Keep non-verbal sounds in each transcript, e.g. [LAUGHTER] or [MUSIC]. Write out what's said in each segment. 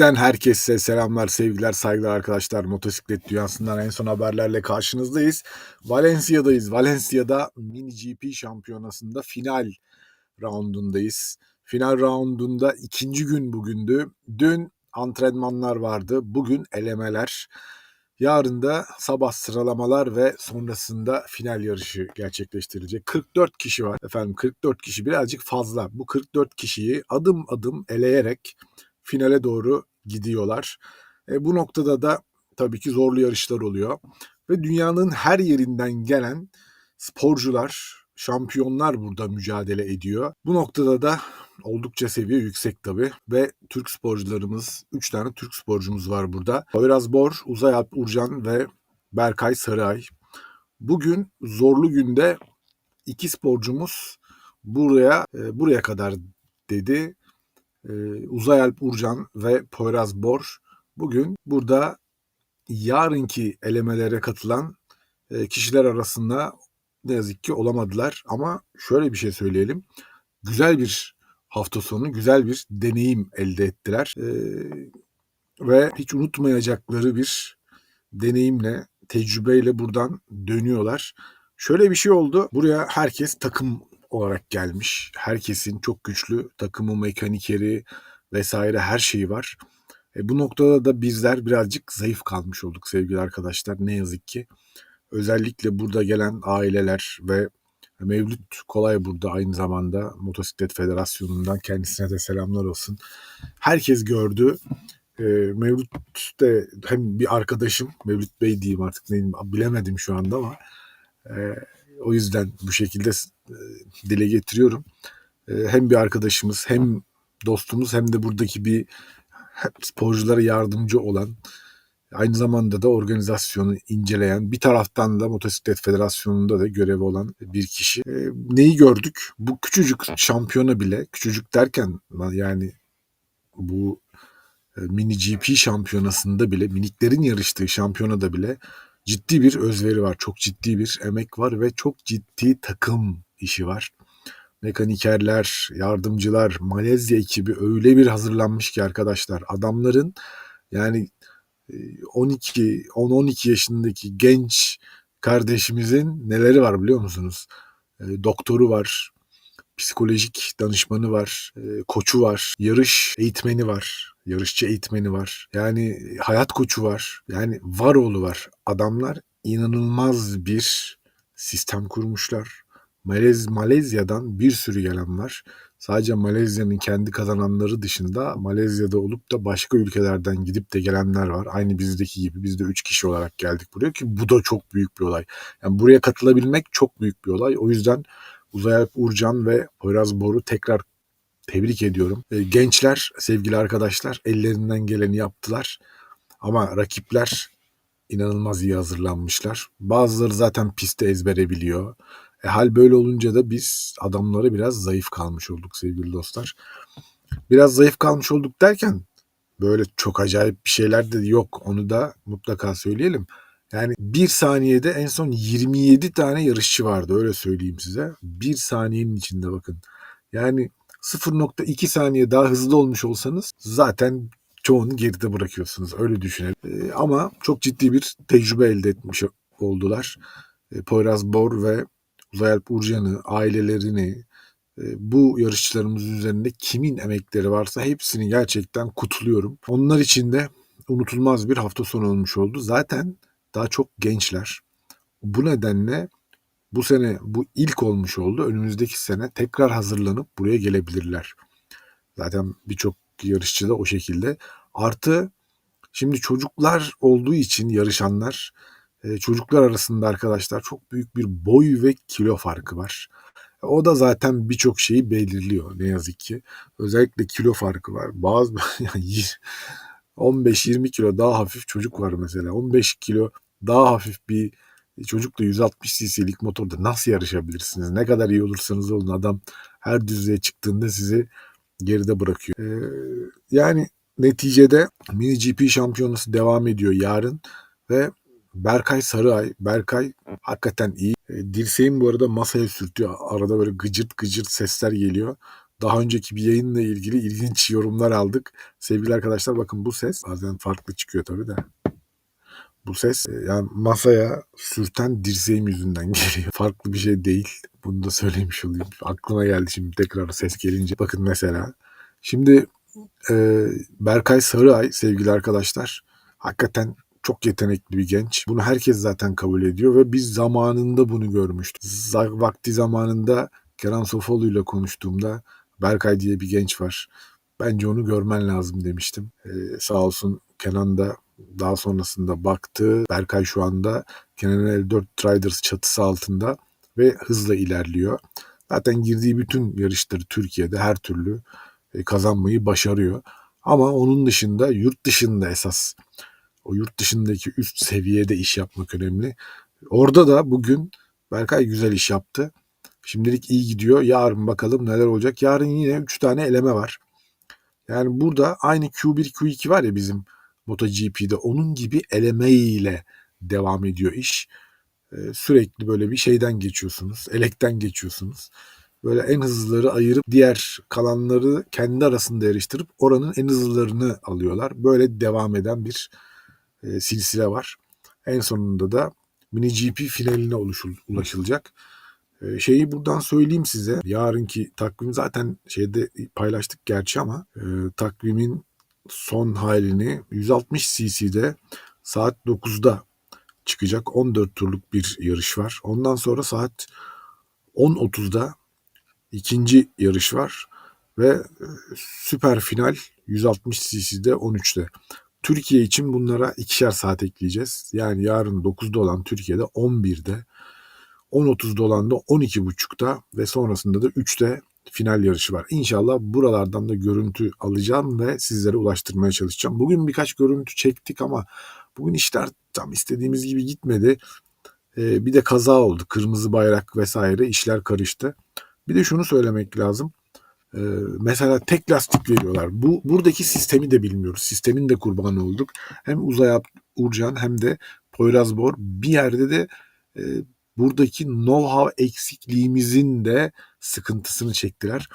Motosikletten herkese selamlar, sevgiler, saygılar arkadaşlar. Motosiklet dünyasından en son haberlerle karşınızdayız. Valencia'dayız. Valencia'da Mini GP şampiyonasında final roundundayız. Final roundunda ikinci gün bugündü. Dün antrenmanlar vardı. Bugün elemeler. Yarın da sabah sıralamalar ve sonrasında final yarışı gerçekleştirilecek. 44 kişi var. Efendim 44 kişi birazcık fazla. Bu 44 kişiyi adım adım eleyerek finale doğru gidiyorlar. E, bu noktada da tabii ki zorlu yarışlar oluyor. Ve dünyanın her yerinden gelen sporcular, şampiyonlar burada mücadele ediyor. Bu noktada da oldukça seviye yüksek tabii. Ve Türk sporcularımız, 3 tane Türk sporcumuz var burada. Poyraz Bor, Uzay Alp Urcan ve Berkay Sarıay. Bugün zorlu günde iki sporcumuz buraya e, buraya kadar dedi. E, Uzay Alp Urcan ve Poyraz Bor bugün burada yarınki elemelere katılan e, kişiler arasında ne yazık ki olamadılar. Ama şöyle bir şey söyleyelim. Güzel bir hafta sonu, güzel bir deneyim elde ettiler. E, ve hiç unutmayacakları bir deneyimle, tecrübeyle buradan dönüyorlar. Şöyle bir şey oldu. Buraya herkes takım olarak gelmiş. Herkesin çok güçlü takımı, mekanikeri vesaire her şeyi var. E, bu noktada da bizler birazcık zayıf kalmış olduk sevgili arkadaşlar ne yazık ki. Özellikle burada gelen aileler ve Mevlüt Kolay burada aynı zamanda Motosiklet Federasyonu'ndan kendisine de selamlar olsun. Herkes gördü. E, Mevlüt de hem bir arkadaşım, Mevlüt Bey diyeyim artık neyim bilemedim şu anda ama e, o yüzden bu şekilde e, dile getiriyorum. E, hem bir arkadaşımız hem dostumuz hem de buradaki bir sporculara yardımcı olan aynı zamanda da organizasyonu inceleyen bir taraftan da Motosiklet Federasyonu'nda da görevi olan bir kişi. E, neyi gördük? Bu küçücük şampiyona bile, küçücük derken yani bu mini GP şampiyonasında bile, miniklerin yarıştığı şampiyonada bile ciddi bir özveri var. Çok ciddi bir emek var ve çok ciddi takım işi var. Mekanikerler, yardımcılar, Malezya ekibi öyle bir hazırlanmış ki arkadaşlar. Adamların yani 12, 10-12 yaşındaki genç kardeşimizin neleri var biliyor musunuz? Doktoru var, psikolojik danışmanı var, koçu var, yarış eğitmeni var, yarışçı eğitmeni var. Yani hayat koçu var. Yani varoğlu var. Adamlar inanılmaz bir sistem kurmuşlar. Malez, Malezya'dan bir sürü gelen var. Sadece Malezya'nın kendi kazananları dışında Malezya'da olup da başka ülkelerden gidip de gelenler var. Aynı bizdeki gibi biz de 3 kişi olarak geldik buraya ki bu da çok büyük bir olay. Yani buraya katılabilmek çok büyük bir olay. O yüzden Uzay Alp Urcan ve Poyraz Bor'u tekrar tebrik ediyorum. E, gençler, sevgili arkadaşlar ellerinden geleni yaptılar. Ama rakipler inanılmaz iyi hazırlanmışlar. Bazıları zaten pistte ezbere. E, hal böyle olunca da biz adamları biraz zayıf kalmış olduk sevgili dostlar. Biraz zayıf kalmış olduk derken böyle çok acayip bir şeyler de yok. Onu da mutlaka söyleyelim. Yani bir saniyede en son 27 tane yarışçı vardı öyle söyleyeyim size. Bir saniyenin içinde bakın. Yani 0.2 saniye daha hızlı olmuş olsanız zaten çoğunu geride bırakıyorsunuz. Öyle düşünelim. E, ama çok ciddi bir tecrübe elde etmiş oldular. E, Poyraz Bor ve Uzay Alp Urcan'ı, ailelerini, e, bu yarışçılarımız üzerinde kimin emekleri varsa hepsini gerçekten kutluyorum. Onlar için de unutulmaz bir hafta sonu olmuş oldu. Zaten daha çok gençler. Bu nedenle bu sene bu ilk olmuş oldu. Önümüzdeki sene tekrar hazırlanıp buraya gelebilirler. Zaten birçok yarışçı da o şekilde. Artı şimdi çocuklar olduğu için yarışanlar e, çocuklar arasında arkadaşlar çok büyük bir boy ve kilo farkı var. O da zaten birçok şeyi belirliyor ne yazık ki. Özellikle kilo farkı var. Bazı [LAUGHS] yani 15-20 kilo daha hafif çocuk var mesela. 15 kilo daha hafif bir çocukla 160 cc'lik motorda nasıl yarışabilirsiniz? Ne kadar iyi olursanız olun adam her düzlüğe çıktığında sizi geride bırakıyor. Ee, yani neticede mini GP şampiyonası devam ediyor yarın ve Berkay Sarıay, Berkay hakikaten iyi. E, dirseğim bu arada masaya sürtüyor. Arada böyle gıcırt gıcırt sesler geliyor. Daha önceki bir yayınla ilgili ilginç yorumlar aldık. Sevgili arkadaşlar bakın bu ses bazen farklı çıkıyor tabii de. Bu ses e, yani masaya sürten dirseğim yüzünden [LAUGHS] geliyor. Farklı bir şey değil. Bunu da söylemiş olayım. Aklıma geldi şimdi tekrar ses gelince. Bakın mesela. Şimdi e, Berkay Sarıay sevgili arkadaşlar. Hakikaten çok yetenekli bir genç. Bunu herkes zaten kabul ediyor ve biz zamanında bunu görmüştük. Z- vakti zamanında Kenan Sofoğlu ile konuştuğumda Berkay diye bir genç var. Bence onu görmen lazım demiştim. Ee, sağ olsun Kenan da daha sonrasında baktı. Berkay şu anda Kenan 54 Riders çatısı altında ve hızla ilerliyor. Zaten girdiği bütün yarışları Türkiye'de her türlü e, kazanmayı başarıyor. Ama onun dışında yurt dışında esas o yurt dışındaki üst seviyede iş yapmak önemli. Orada da bugün Berkay güzel iş yaptı. Şimdilik iyi gidiyor. Yarın bakalım neler olacak. Yarın yine 3 tane eleme var. Yani burada aynı Q1 Q2 var ya bizim MotoGP'de onun gibi eleme ile devam ediyor iş. Ee, sürekli böyle bir şeyden geçiyorsunuz. Elekten geçiyorsunuz. Böyle en hızlıları ayırıp diğer kalanları kendi arasında yarıştırıp oranın en hızlılarını alıyorlar. Böyle devam eden bir e, silsile var. En sonunda da mini GP finaline oluşul, ulaşılacak. E, şeyi buradan söyleyeyim size. Yarınki takvim zaten şeyde paylaştık gerçi ama e, takvimin son halini 160 cc'de saat 9'da çıkacak 14 turluk bir yarış var. Ondan sonra saat 10.30'da ikinci yarış var ve e, süper final 160 cc'de 13'te. Türkiye için bunlara ikişer saat ekleyeceğiz. Yani yarın 9'da olan Türkiye'de 11'de, 10.30'da olan da 12.30'da ve sonrasında da 3'te final yarışı var. İnşallah buralardan da görüntü alacağım ve sizlere ulaştırmaya çalışacağım. Bugün birkaç görüntü çektik ama bugün işler tam istediğimiz gibi gitmedi. Ee, bir de kaza oldu. Kırmızı bayrak vesaire işler karıştı. Bir de şunu söylemek lazım. Ee, mesela tek lastik veriyorlar. Bu buradaki sistemi de bilmiyoruz. Sistemin de kurbanı olduk. Hem Uzay Urcan hem de Poyraz Bor bir yerde de e, buradaki know-how eksikliğimizin de sıkıntısını çektiler.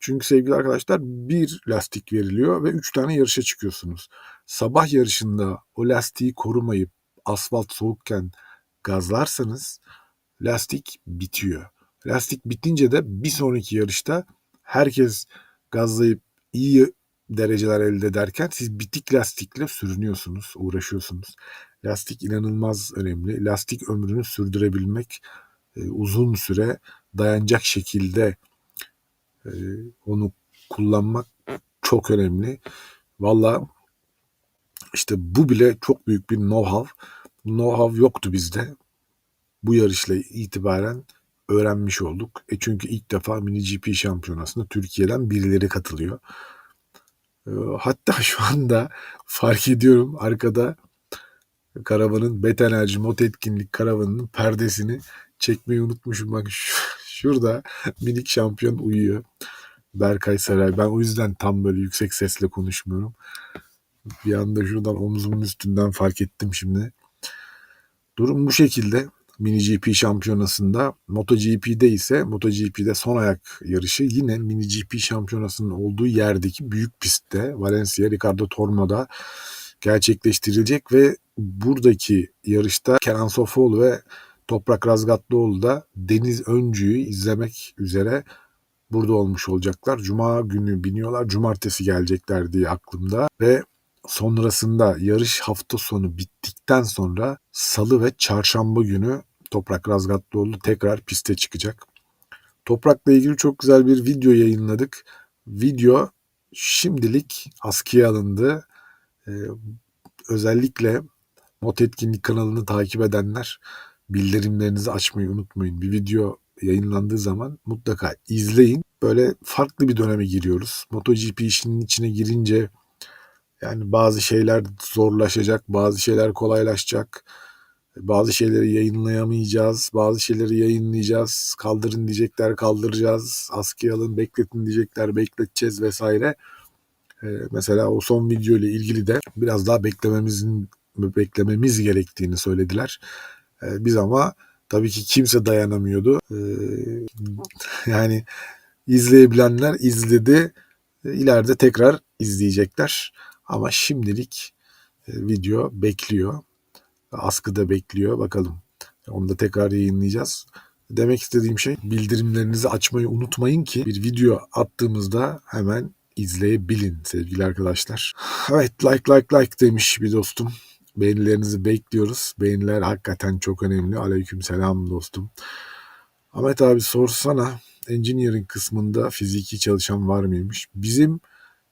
Çünkü sevgili arkadaşlar bir lastik veriliyor ve üç tane yarışa çıkıyorsunuz. Sabah yarışında o lastiği korumayıp asfalt soğukken gazlarsanız lastik bitiyor. Lastik bitince de bir sonraki yarışta herkes gazlayıp iyi dereceler elde ederken siz bitik lastikle sürünüyorsunuz, uğraşıyorsunuz. Lastik inanılmaz önemli. Lastik ömrünü sürdürebilmek, e, uzun süre dayanacak şekilde e, onu kullanmak çok önemli. Valla işte bu bile çok büyük bir know-how. Know-how yoktu bizde. Bu yarışla itibaren öğrenmiş olduk. E çünkü ilk defa mini GP şampiyonasında Türkiye'den birileri katılıyor. E, hatta [LAUGHS] şu anda fark ediyorum arkada karavanın Bet Enerji Mot Etkinlik karavanının perdesini çekmeyi unutmuşum. Bak [LAUGHS] şurada minik şampiyon uyuyor. Berkay Saray. Ben o yüzden tam böyle yüksek sesle konuşmuyorum. Bir anda şuradan omzumun üstünden fark ettim şimdi. Durum bu şekilde. Mini GP şampiyonasında. MotoGP'de ise MotoGP'de son ayak yarışı yine Mini GP şampiyonasının olduğu yerdeki büyük pistte Valencia Ricardo Tormo'da gerçekleştirilecek ve buradaki yarışta Kenan Sofoğlu ve Toprak Razgatlıoğlu da Deniz Öncü'yü izlemek üzere burada olmuş olacaklar. Cuma günü biniyorlar. Cumartesi gelecekler diye aklımda ve sonrasında yarış hafta sonu bittikten sonra salı ve çarşamba günü Toprak Razgatlıoğlu tekrar piste çıkacak. Toprak'la ilgili çok güzel bir video yayınladık. Video şimdilik askıya alındı. Ee, özellikle Mot Etkinlik kanalını takip edenler bildirimlerinizi açmayı unutmayın. Bir video yayınlandığı zaman mutlaka izleyin. Böyle farklı bir döneme giriyoruz. MotoGP işinin içine girince yani bazı şeyler zorlaşacak, bazı şeyler kolaylaşacak. Bazı şeyleri yayınlayamayacağız, bazı şeyleri yayınlayacağız. Kaldırın diyecekler, kaldıracağız. Askıya alın, bekletin diyecekler, bekleteceğiz vesaire. Ee, mesela o son video ile ilgili de biraz daha beklememizin beklememiz gerektiğini söylediler. Ee, biz ama tabii ki kimse dayanamıyordu. Ee, [LAUGHS] yani İzleyebilenler izledi. E, İleride tekrar izleyecekler. Ama şimdilik e, video bekliyor. Askıda bekliyor. Bakalım. Onu da tekrar yayınlayacağız. Demek istediğim şey bildirimlerinizi açmayı unutmayın ki bir video attığımızda hemen izleyebilin sevgili arkadaşlar. Evet like like like demiş bir dostum. Beğenilerinizi bekliyoruz. Beğeniler hakikaten çok önemli. Aleyküm selam dostum. Ahmet abi sorsana engineering kısmında fiziki çalışan var mıymış? Bizim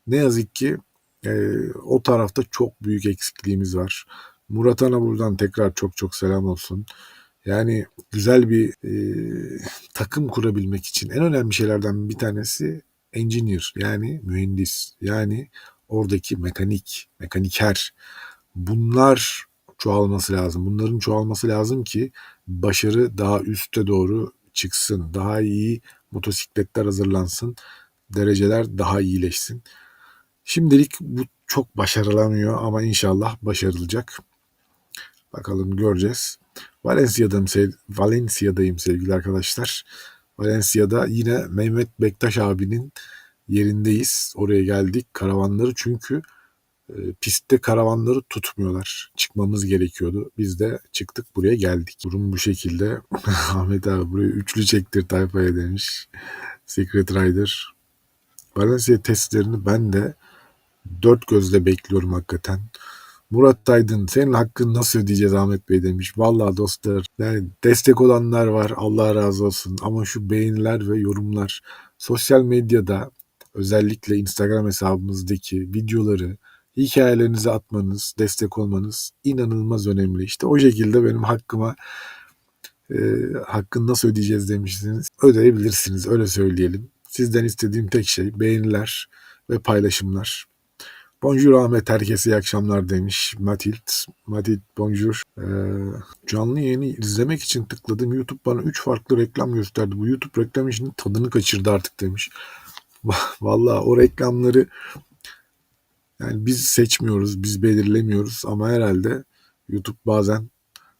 ne yazık ki e, o tarafta çok büyük eksikliğimiz var. Murat Ana buradan tekrar çok çok selam olsun. Yani güzel bir e, takım kurabilmek için en önemli şeylerden bir tanesi engineer yani mühendis yani oradaki mekanik, mekaniker. Bunlar çoğalması lazım. Bunların çoğalması lazım ki başarı daha üste doğru çıksın. Daha iyi motosikletler hazırlansın. Dereceler daha iyileşsin. Şimdilik bu çok başarılamıyor ama inşallah başarılacak. Bakalım göreceğiz. Valencia'dayım, Valencia'dayım sevgili arkadaşlar. Valencia'da yine Mehmet Bektaş abinin yerindeyiz. Oraya geldik karavanları çünkü pistte karavanları tutmuyorlar. Çıkmamız gerekiyordu. Biz de çıktık buraya geldik. Durum bu şekilde. [LAUGHS] Ahmet abi buraya üçlü çektir tayfaya demiş. Secret Rider. Valencia testlerini ben de dört gözle bekliyorum hakikaten. Murat Aydın senin hakkını nasıl ödeyeceğiz Ahmet Bey demiş. Vallahi dostlar yani destek olanlar var Allah razı olsun ama şu beğeniler ve yorumlar sosyal medyada özellikle Instagram hesabımızdaki videoları hikayelerinizi atmanız, destek olmanız inanılmaz önemli. İşte o şekilde benim hakkıma e, hakkını nasıl ödeyeceğiz demişsiniz. Ödeyebilirsiniz öyle söyleyelim. Sizden istediğim tek şey beğeniler ve paylaşımlar. Bonjour Ahmet herkese iyi akşamlar demiş Matilt. Matilt bonjour. Ee, canlı yayını izlemek için tıkladım. YouTube bana 3 farklı reklam gösterdi. Bu YouTube reklam işinin tadını kaçırdı artık demiş. [LAUGHS] Vallahi o reklamları yani biz seçmiyoruz, biz belirlemiyoruz ama herhalde YouTube bazen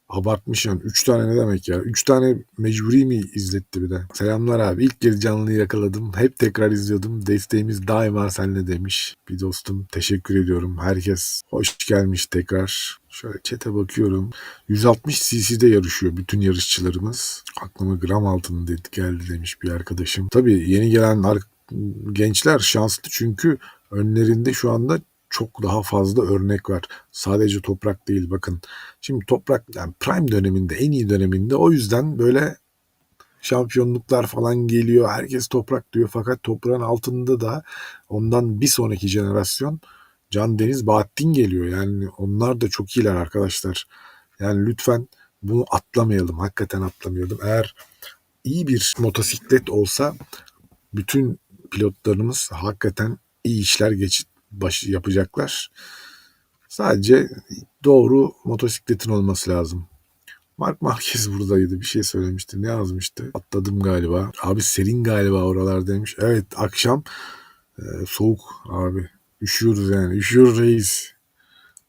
abartmış yani. Üç tane ne demek ya? Üç tane mecburi mi izletti bir de? Selamlar abi. İlk kez canlıyı yakaladım. Hep tekrar izliyordum. Desteğimiz daima seninle demiş. Bir dostum teşekkür ediyorum. Herkes hoş gelmiş tekrar. Şöyle çete bakıyorum. 160 cc'de yarışıyor bütün yarışçılarımız. Aklıma gram altını dedi, geldi demiş bir arkadaşım. Tabii yeni gelen gençler şanslı çünkü önlerinde şu anda çok daha fazla örnek var. Sadece toprak değil bakın. Şimdi toprak yani prime döneminde en iyi döneminde o yüzden böyle şampiyonluklar falan geliyor. Herkes toprak diyor fakat toprağın altında da ondan bir sonraki jenerasyon Can Deniz Bahattin geliyor. Yani onlar da çok iyiler arkadaşlar. Yani lütfen bunu atlamayalım. Hakikaten atlamayalım. Eğer iyi bir motosiklet olsa bütün pilotlarımız hakikaten iyi işler geçit baş yapacaklar. Sadece doğru motosikletin olması lazım. Mark Marquez buradaydı. Bir şey söylemişti. Ne yazmıştı? Atladım galiba. Abi serin galiba oralar demiş. Evet akşam e, soğuk abi. Üşüyoruz yani. Üşüyor reis.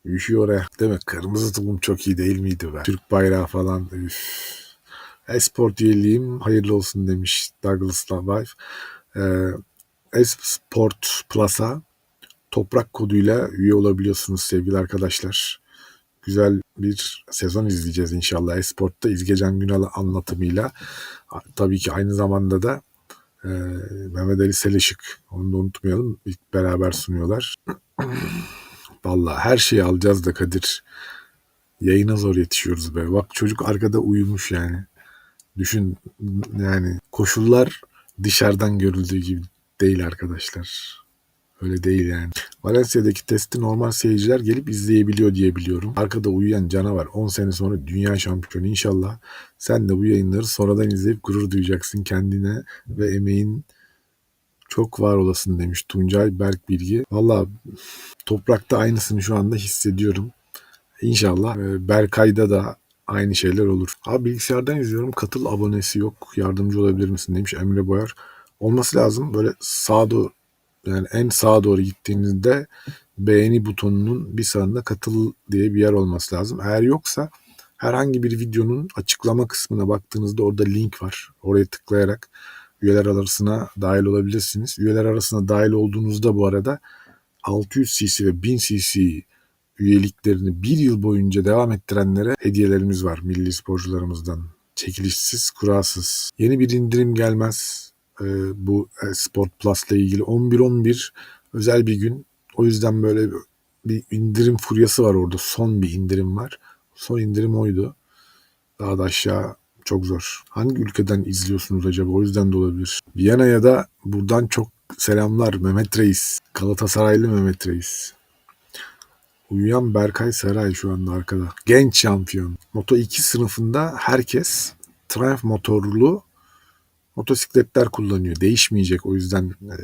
Üşüyor ya. Mi? Kırmızı tulum çok iyi değil miydi be? Türk bayrağı falan. Üf. Esport üyeliğim hayırlı olsun demiş Douglas Wife. Ee, Esport Plus'a toprak koduyla üye olabiliyorsunuz sevgili arkadaşlar. Güzel bir sezon izleyeceğiz inşallah. Esport'ta İzgecan Günal anlatımıyla. Tabii ki aynı zamanda da e, Mehmet Ali Seleşik. Onu da unutmayalım. İlk beraber sunuyorlar. [CLEARS THROAT] Vallahi her şeyi alacağız da Kadir. Yayına zor yetişiyoruz be. Bak çocuk arkada uyumuş yani. Düşün yani koşullar dışarıdan görüldüğü gibi değil arkadaşlar. Öyle değil yani. Valencia'daki testi normal seyirciler gelip izleyebiliyor diye biliyorum. Arkada uyuyan canavar 10 sene sonra dünya şampiyonu inşallah. Sen de bu yayınları sonradan izleyip gurur duyacaksın kendine ve emeğin çok var olasın demiş Tuncay Berk Bilgi. Valla toprakta aynısını şu anda hissediyorum. İnşallah e, Berkay'da da aynı şeyler olur. Abi bilgisayardan izliyorum katıl abonesi yok yardımcı olabilir misin demiş Emre Boyar. Olması lazım böyle doğru yani en sağa doğru gittiğinizde beğeni butonunun bir sağında katıl diye bir yer olması lazım. Eğer yoksa herhangi bir videonun açıklama kısmına baktığınızda orada link var. Oraya tıklayarak üyeler arasına dahil olabilirsiniz. Üyeler arasına dahil olduğunuzda bu arada 600 cc ve 1000 cc üyeliklerini bir yıl boyunca devam ettirenlere hediyelerimiz var milli sporcularımızdan. Çekilişsiz, kurasız. Yeni bir indirim gelmez. Ee, bu e, Sport Plus ile ilgili 11-11 özel bir gün. O yüzden böyle bir indirim furyası var orada. Son bir indirim var. Son indirim oydu. Daha da aşağı çok zor. Hangi ülkeden izliyorsunuz acaba? O yüzden de olabilir. Viyana'ya da buradan çok selamlar Mehmet Reis. Galatasaraylı Mehmet Reis. Uyuyan Berkay Saray şu anda arkada. Genç şampiyon. Moto 2 sınıfında herkes Triumph motorlu motosikletler kullanıyor. Değişmeyecek o yüzden e,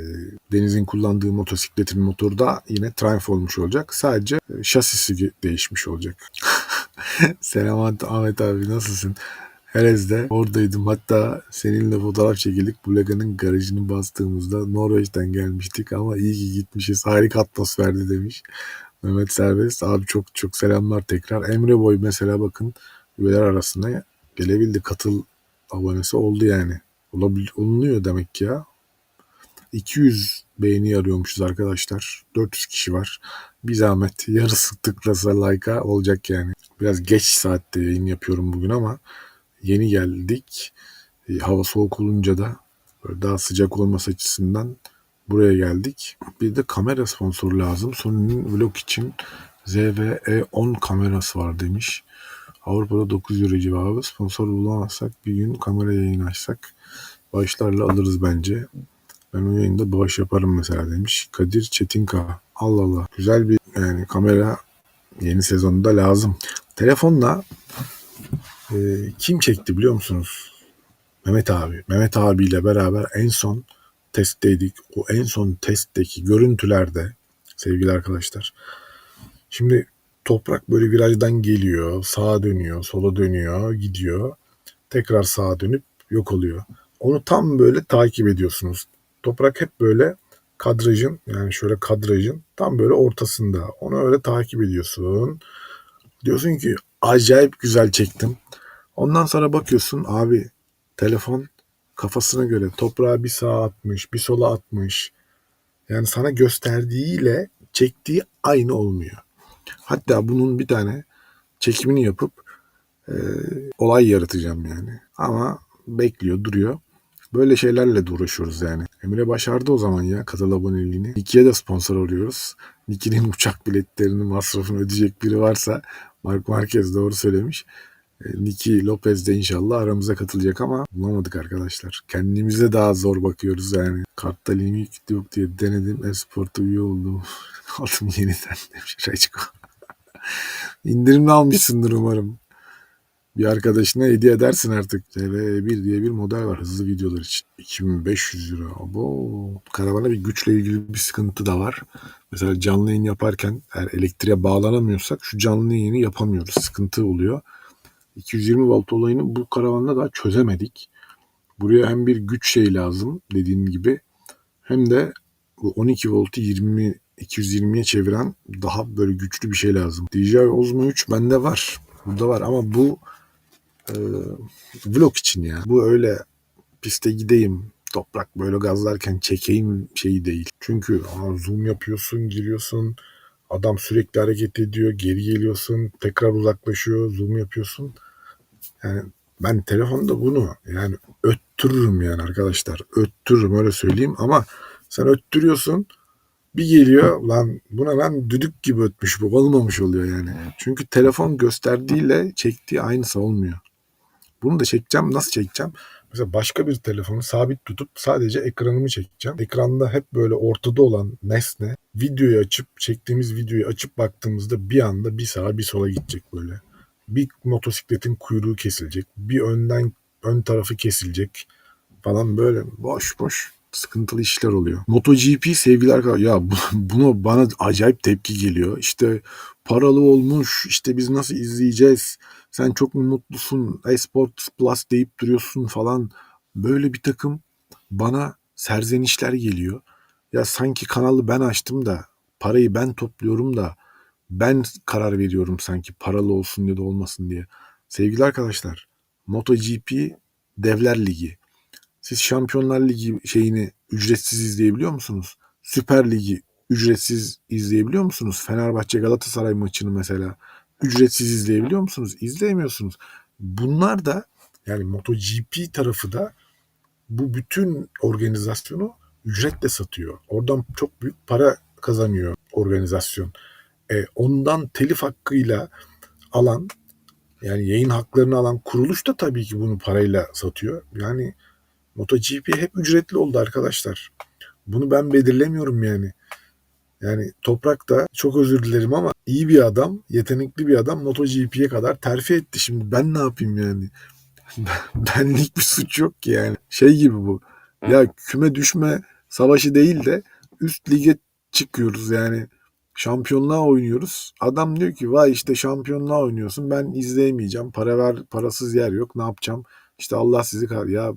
Deniz'in kullandığı motosikletin motoru da yine Triumph olmuş olacak. Sadece e, şasisi değişmiş olacak. [LAUGHS] Selam Ahmet abi nasılsın? Herez'de oradaydım. Hatta seninle fotoğraf çekildik. Bulaga'nın garajını bastığımızda Norveç'ten gelmiştik ama iyi ki gitmişiz. Harika atmosferdi demiş. Mehmet Serbest. Abi çok çok selamlar tekrar. Emre Boy mesela bakın üyeler arasında gelebildi. Katıl abonesi oldu yani. Olabil, olunuyor demek ki ya. 200 beğeni arıyormuşuz arkadaşlar. 400 kişi var. Bir zahmet yarısı [LAUGHS] tıklasa like'a olacak yani. Biraz geç saatte yayın yapıyorum bugün ama yeni geldik. E, hava soğuk olunca da daha sıcak olması açısından buraya geldik. Bir de kamera sponsoru lazım. Sony'nin vlog için ZV-E10 kamerası var demiş. Avrupa'da 9 euro civarı. Sponsor bulamazsak bir gün kamera yayın açsak bağışlarla alırız bence. Ben o yayında bağış yaparım mesela demiş. Kadir Çetinka. Allah Allah. Güzel bir yani kamera yeni sezonda lazım. Telefonla e, kim çekti biliyor musunuz? Mehmet abi. Mehmet abiyle beraber en son testteydik. O en son testteki görüntülerde sevgili arkadaşlar. Şimdi toprak böyle virajdan geliyor, sağa dönüyor, sola dönüyor, gidiyor. Tekrar sağa dönüp yok oluyor. Onu tam böyle takip ediyorsunuz. Toprak hep böyle kadrajın yani şöyle kadrajın tam böyle ortasında. Onu öyle takip ediyorsun. Diyorsun ki acayip güzel çektim. Ondan sonra bakıyorsun abi telefon kafasına göre toprağı bir sağa atmış, bir sola atmış. Yani sana gösterdiğiyle çektiği aynı olmuyor. Hatta bunun bir tane çekimini yapıp e, olay yaratacağım yani. Ama bekliyor, duruyor. Böyle şeylerle de uğraşıyoruz yani. Emre başardı o zaman ya katıl aboneliğini. Niki'ye de sponsor oluyoruz. Niki'nin [LAUGHS] uçak biletlerinin masrafını ödeyecek biri varsa Mark Marquez doğru söylemiş. E, Niki Lopez de inşallah aramıza katılacak ama bulamadık arkadaşlar. Kendimize daha zor bakıyoruz yani. Kartta limit yok diye denedim. Esport'a üye oldum. [LAUGHS] Aldım yeniden demiş Reçko. [LAUGHS] İndirimli almışsındır umarım. Bir arkadaşına hediye edersin artık. TV1 diye bir model var hızlı videolar için. 2500 lira. Abo. Karavana bir güçle ilgili bir sıkıntı da var. Mesela canlı yayın yaparken eğer elektriğe bağlanamıyorsak şu canlı yayını yapamıyoruz. Sıkıntı oluyor. 220 volt olayını bu karavanda daha çözemedik. Buraya hem bir güç şey lazım dediğim gibi hem de bu 12 voltu 20 220'ye çeviren daha böyle güçlü bir şey lazım. DJI Osmo 3 bende var. Burada var ama bu e, vlog için ya. Bu öyle piste gideyim toprak böyle gazlarken çekeyim şeyi değil. Çünkü aa, zoom yapıyorsun, giriyorsun. Adam sürekli hareket ediyor, geri geliyorsun, tekrar uzaklaşıyor, zoom yapıyorsun. Yani ben telefonda bunu yani öttürürüm yani arkadaşlar. Öttürürüm öyle söyleyeyim ama sen öttürüyorsun bir geliyor lan buna lan düdük gibi ötmüş bu olmamış oluyor yani. Çünkü telefon gösterdiğiyle çektiği aynısı olmuyor. Bunu da çekeceğim nasıl çekeceğim? Mesela başka bir telefonu sabit tutup sadece ekranımı çekeceğim. Ekranda hep böyle ortada olan nesne videoyu açıp çektiğimiz videoyu açıp baktığımızda bir anda bir sağa bir sola gidecek böyle. Bir motosikletin kuyruğu kesilecek. Bir önden ön tarafı kesilecek falan böyle boş boş sıkıntılı işler oluyor. MotoGP sevgili arkadaşlar ya [LAUGHS] bunu bana acayip tepki geliyor. İşte paralı olmuş işte biz nasıl izleyeceğiz sen çok mu mutlusun eSports Plus deyip duruyorsun falan böyle bir takım bana serzenişler geliyor. Ya sanki kanalı ben açtım da parayı ben topluyorum da ben karar veriyorum sanki paralı olsun ya da olmasın diye. Sevgili arkadaşlar MotoGP Devler Ligi. Siz Şampiyonlar Ligi şeyini ücretsiz izleyebiliyor musunuz? Süper Ligi ücretsiz izleyebiliyor musunuz? Fenerbahçe Galatasaray maçını mesela ücretsiz izleyebiliyor musunuz? İzleyemiyorsunuz. Bunlar da yani MotoGP tarafı da bu bütün organizasyonu ücretle satıyor. Oradan çok büyük para kazanıyor organizasyon. E, ondan telif hakkıyla alan yani yayın haklarını alan kuruluş da tabii ki bunu parayla satıyor. Yani MotoGP hep ücretli oldu arkadaşlar. Bunu ben belirlemiyorum yani. Yani Toprak da çok özür dilerim ama iyi bir adam, yetenekli bir adam MotoGP'ye kadar terfi etti. Şimdi ben ne yapayım yani? [LAUGHS] Benlik bir suç yok ki yani. Şey gibi bu. Ya küme düşme savaşı değil de üst lige çıkıyoruz yani. Şampiyonluğa oynuyoruz. Adam diyor ki vay işte şampiyonluğa oynuyorsun ben izleyemeyeceğim. Para ver parasız yer yok ne yapacağım? İşte Allah sizi kar. Ya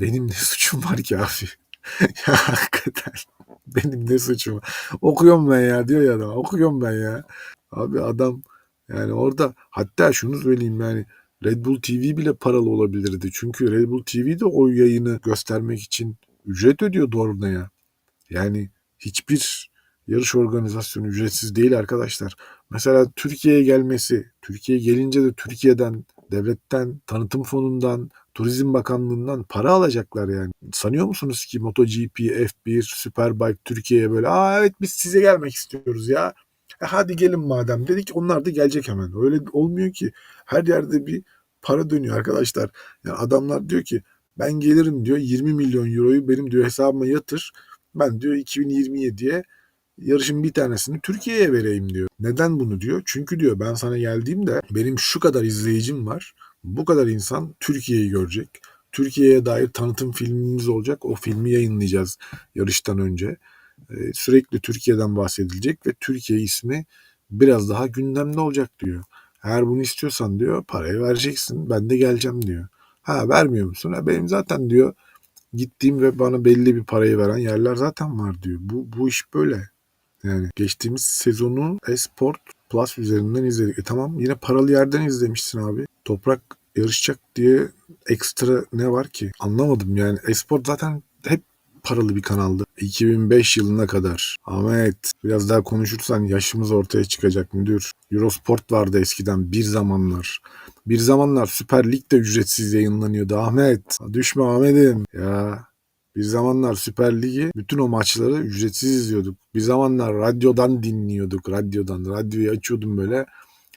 benim ne suçum var ki abi? [LAUGHS] ya hakikaten benim ne suçum var? Okuyorum ben ya diyor ya adam. Okuyorum ben ya. Abi adam yani orada hatta şunu söyleyeyim yani Red Bull TV bile paralı olabilirdi. Çünkü Red Bull TV de o yayını göstermek için ücret ödüyordu oraya. Yani hiçbir yarış organizasyonu ücretsiz değil arkadaşlar. Mesela Türkiye'ye gelmesi, Türkiye'ye gelince de Türkiye'den, devletten, tanıtım fonundan, Turizm Bakanlığı'ndan para alacaklar yani. Sanıyor musunuz ki MotoGP, F1, Superbike Türkiye'ye böyle aa evet biz size gelmek istiyoruz ya. E hadi gelin madem dedik onlar da gelecek hemen. Öyle olmuyor ki. Her yerde bir para dönüyor arkadaşlar. Yani adamlar diyor ki ben gelirim diyor 20 milyon euroyu benim diyor hesabıma yatır. Ben diyor 2027'ye yarışın bir tanesini Türkiye'ye vereyim diyor. Neden bunu diyor? Çünkü diyor ben sana geldiğimde benim şu kadar izleyicim var. Bu kadar insan Türkiye'yi görecek. Türkiye'ye dair tanıtım filmimiz olacak. O filmi yayınlayacağız yarıştan önce. Ee, sürekli Türkiye'den bahsedilecek ve Türkiye ismi biraz daha gündemde olacak diyor. Eğer bunu istiyorsan diyor parayı vereceksin. Ben de geleceğim diyor. Ha vermiyor musun? Ha, benim zaten diyor gittiğim ve bana belli bir parayı veren yerler zaten var diyor. Bu, bu iş böyle. Yani geçtiğimiz sezonu Esport Plus üzerinden izledik. E tamam yine paralı yerden izlemişsin abi. Toprak yarışacak diye ekstra ne var ki? Anlamadım yani. Esport zaten hep paralı bir kanaldı. 2005 yılına kadar. Ahmet biraz daha konuşursan yaşımız ortaya çıkacak müdür. Eurosport vardı eskiden bir zamanlar. Bir zamanlar Süper Lig de ücretsiz yayınlanıyordu Ahmet. Düşme Ahmet'im. Ya bir zamanlar Süper Lig'i bütün o maçları ücretsiz izliyorduk. Bir zamanlar radyodan dinliyorduk. Radyodan. Radyoyu açıyordum böyle.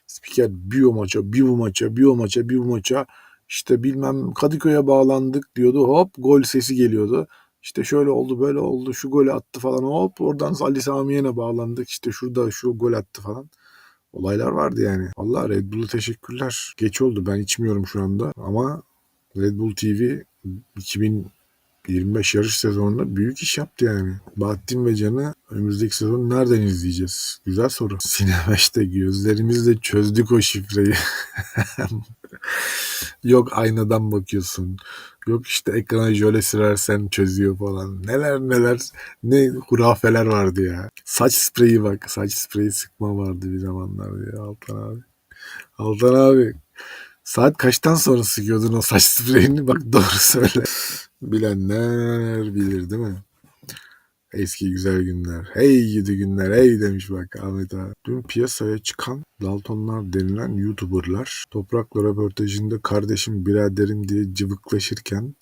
Spiker bir o maça, bir bu maça, bir o maça, bir bu maça. İşte bilmem Kadıköy'e bağlandık diyordu. Hop gol sesi geliyordu. İşte şöyle oldu böyle oldu şu golü attı falan hop oradan Ali Samiyen'e bağlandık işte şurada şu gol attı falan. Olaylar vardı yani. Allah Red Bull'a teşekkürler. Geç oldu ben içmiyorum şu anda ama Red Bull TV 2025 yarış sezonunda büyük iş yaptı yani. Bahattin ve Can'ı önümüzdeki sezon nereden izleyeceğiz? Güzel soru. [LAUGHS] Sinemeş'te gözlerimizle çözdük o şifreyi. [LAUGHS] Yok aynadan bakıyorsun. Yok işte ekrana jöle sürersen çözüyor falan. Neler neler ne hurafeler vardı ya. Saç spreyi bak. Saç spreyi sıkma vardı bir zamanlar ya Altan abi. Altan abi. Saat kaçtan sonra sıkıyordun o saç spreyini? Bak doğru söyle. Bilenler bilir değil mi? Eski güzel günler. Hey gidi günler hey demiş bak Ahmet abi. Dün piyasaya çıkan Daltonlar denilen YouTuber'lar Toprak'la röportajında kardeşim biraderim diye cıvıklaşırken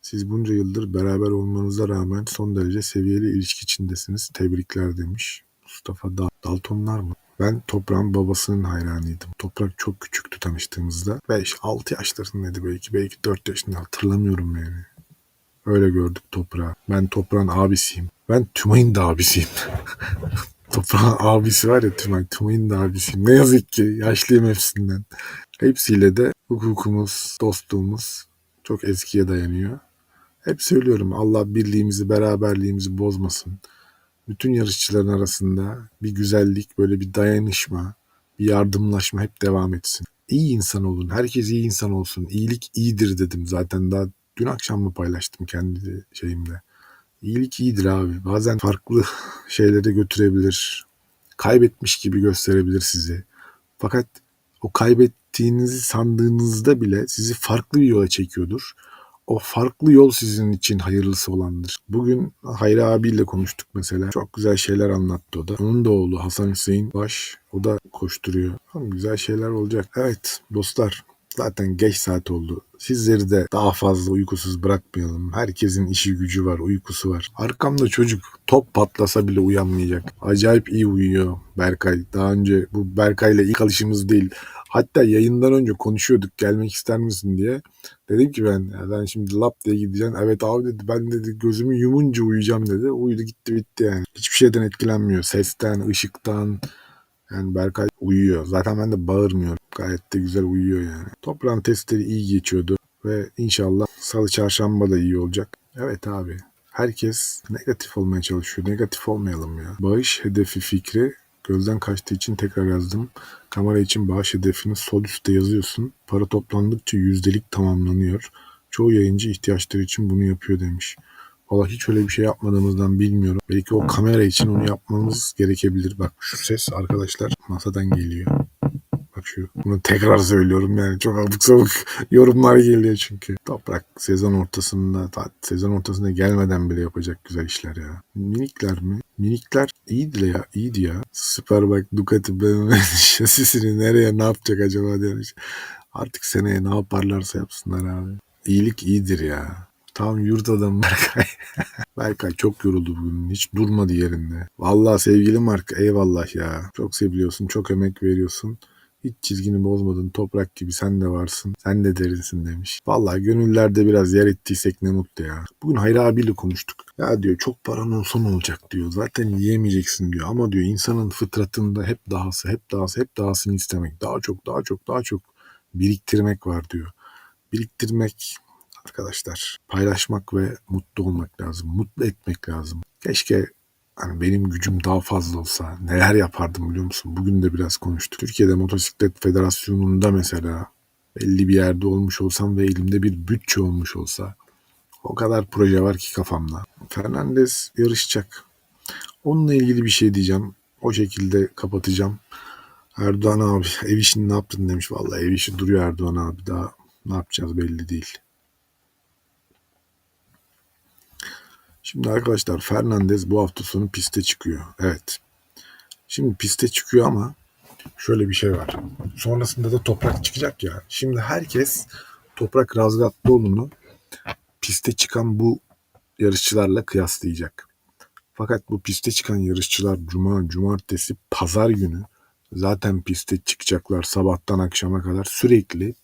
siz bunca yıldır beraber olmanıza rağmen son derece seviyeli ilişki içindesiniz. Tebrikler demiş. Mustafa Dal Daltonlar mı? Ben Toprak'ın babasının hayranıydım. Toprak çok küçüktü tanıştığımızda. 5-6 yaşlarındaydı belki. Belki 4 yaşında hatırlamıyorum yani. Öyle gördük toprağı. Ben toprağın abisiyim. Ben Tümay'ın da abisiyim. [LAUGHS] toprağın abisi var ya Tümay. Tümay'ın da abisiyim. Ne yazık ki yaşlıyım hepsinden. Hepsiyle de hukukumuz, dostluğumuz çok eskiye dayanıyor. Hep söylüyorum Allah birliğimizi, beraberliğimizi bozmasın. Bütün yarışçıların arasında bir güzellik, böyle bir dayanışma, bir yardımlaşma hep devam etsin. İyi insan olun. Herkes iyi insan olsun. İyilik iyidir dedim zaten daha dün akşam mı paylaştım kendi şeyimde. İyilik iyidir abi. Bazen farklı [LAUGHS] şeylere götürebilir. Kaybetmiş gibi gösterebilir sizi. Fakat o kaybettiğinizi sandığınızda bile sizi farklı bir yola çekiyordur. O farklı yol sizin için hayırlısı olandır. Bugün Hayri abiyle konuştuk mesela. Çok güzel şeyler anlattı o da. Onun da oğlu Hasan Hüseyin Baş. O da koşturuyor. Tamam, güzel şeyler olacak. Evet dostlar Zaten geç saat oldu. Sizleri de daha fazla uykusuz bırakmayalım. Herkesin işi gücü var, uykusu var. Arkamda çocuk top patlasa bile uyanmayacak. Acayip iyi uyuyor Berkay. Daha önce bu Berkay'la ilk alışımız değil. Hatta yayından önce konuşuyorduk gelmek ister misin diye. Dedim ki ben ya ben şimdi lap diye gideceğim. Evet abi dedi ben dedi gözümü yumunca uyuyacağım dedi. Uyudu gitti bitti yani. Hiçbir şeyden etkilenmiyor. Sesten, ışıktan, yani Berkay uyuyor. Zaten ben de bağırmıyorum. Gayet de güzel uyuyor yani. Toprağın testleri iyi geçiyordu. Ve inşallah salı çarşamba da iyi olacak. Evet abi. Herkes negatif olmaya çalışıyor. Negatif olmayalım ya. Bağış hedefi fikri gözden kaçtığı için tekrar yazdım. Kamera için bağış hedefini sol üstte yazıyorsun. Para toplandıkça yüzdelik tamamlanıyor. Çoğu yayıncı ihtiyaçları için bunu yapıyor demiş. Valla hiç öyle bir şey yapmadığımızdan bilmiyorum. Belki o kamera için onu yapmamız gerekebilir. Bak şu ses arkadaşlar masadan geliyor. Şu. Bunu tekrar söylüyorum yani. Çok abuk sabuk [LAUGHS] yorumlar geliyor çünkü. Toprak sezon ortasında sezon ortasında gelmeden bile yapacak güzel işler ya. Minikler mi? Minikler iyiydi ya. iyiydi ya. Süper bak Ducati BMW şasisini [LAUGHS] nereye ne yapacak acaba demiş. Artık seneye ne yaparlarsa yapsınlar abi. İyilik iyidir ya. Tam yurt adamı Berkay. [LAUGHS] Berkay çok yoruldu bugün. Hiç durmadı yerinde. Vallahi sevgili Mark eyvallah ya. Çok seviliyorsun. Çok emek veriyorsun. Hiç çizgini bozmadın. Toprak gibi sen de varsın. Sen de derinsin demiş. Vallahi gönüllerde biraz yer ettiysek ne mutlu ya. Bugün Hayri abiyle konuştuk. Ya diyor çok paran olsa ne olacak diyor. Zaten yiyemeyeceksin diyor. Ama diyor insanın fıtratında hep dahası, hep dahası, hep dahasını istemek. Daha çok, daha çok, daha çok biriktirmek var diyor. Biriktirmek arkadaşlar. Paylaşmak ve mutlu olmak lazım. Mutlu etmek lazım. Keşke hani benim gücüm daha fazla olsa neler yapardım biliyor musun? Bugün de biraz konuştuk. Türkiye'de Motosiklet Federasyonu'nda mesela belli bir yerde olmuş olsam ve elimde bir bütçe olmuş olsa o kadar proje var ki kafamda. Fernandez yarışacak. Onunla ilgili bir şey diyeceğim. O şekilde kapatacağım. Erdoğan abi ev işini ne yaptın demiş. Vallahi ev işi duruyor Erdoğan abi. Daha ne yapacağız belli değil. Şimdi arkadaşlar Fernandez bu hafta sonu piste çıkıyor. Evet. Şimdi piste çıkıyor ama şöyle bir şey var. Sonrasında da toprak çıkacak ya. Şimdi herkes toprak Razgatlıoğlu'nu piste çıkan bu yarışçılarla kıyaslayacak. Fakat bu piste çıkan yarışçılar cuma, cumartesi, pazar günü zaten piste çıkacaklar sabahtan akşama kadar sürekli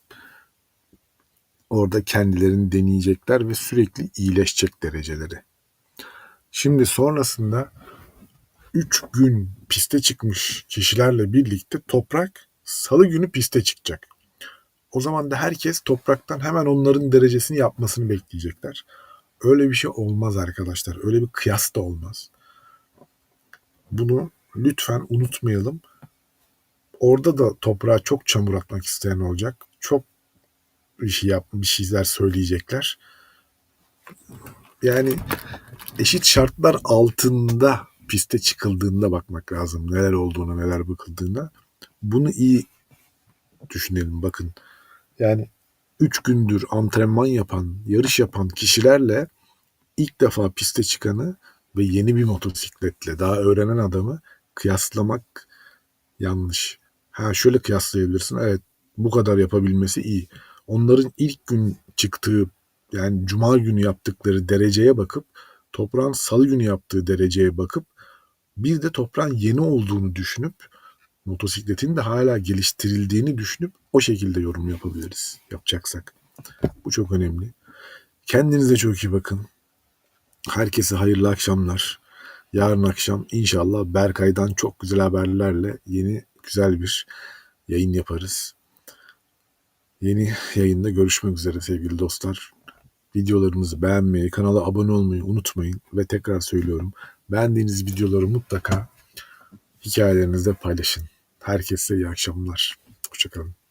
orada kendilerini deneyecekler ve sürekli iyileşecek dereceleri. Şimdi sonrasında 3 gün piste çıkmış kişilerle birlikte toprak salı günü piste çıkacak. O zaman da herkes topraktan hemen onların derecesini yapmasını bekleyecekler. Öyle bir şey olmaz arkadaşlar. Öyle bir kıyas da olmaz. Bunu lütfen unutmayalım. Orada da toprağa çok çamur atmak isteyen olacak. Çok bir şey yap, bir şeyler söyleyecekler. Yani eşit şartlar altında piste çıkıldığında bakmak lazım. Neler olduğuna, neler bakıldığına. Bunu iyi düşünelim bakın. Yani 3 gündür antrenman yapan, yarış yapan kişilerle ilk defa piste çıkanı ve yeni bir motosikletle daha öğrenen adamı kıyaslamak yanlış. Ha şöyle kıyaslayabilirsin. Evet bu kadar yapabilmesi iyi. Onların ilk gün çıktığı yani cuma günü yaptıkları dereceye bakıp toprağın salı günü yaptığı dereceye bakıp bir de toprağın yeni olduğunu düşünüp motosikletin de hala geliştirildiğini düşünüp o şekilde yorum yapabiliriz yapacaksak. Bu çok önemli. Kendinize çok iyi bakın. Herkese hayırlı akşamlar. Yarın akşam inşallah Berkay'dan çok güzel haberlerle yeni güzel bir yayın yaparız. Yeni yayında görüşmek üzere sevgili dostlar. Videolarımızı beğenmeyi, kanala abone olmayı unutmayın. Ve tekrar söylüyorum. Beğendiğiniz videoları mutlaka hikayelerinizde paylaşın. Herkese iyi akşamlar. Hoşçakalın.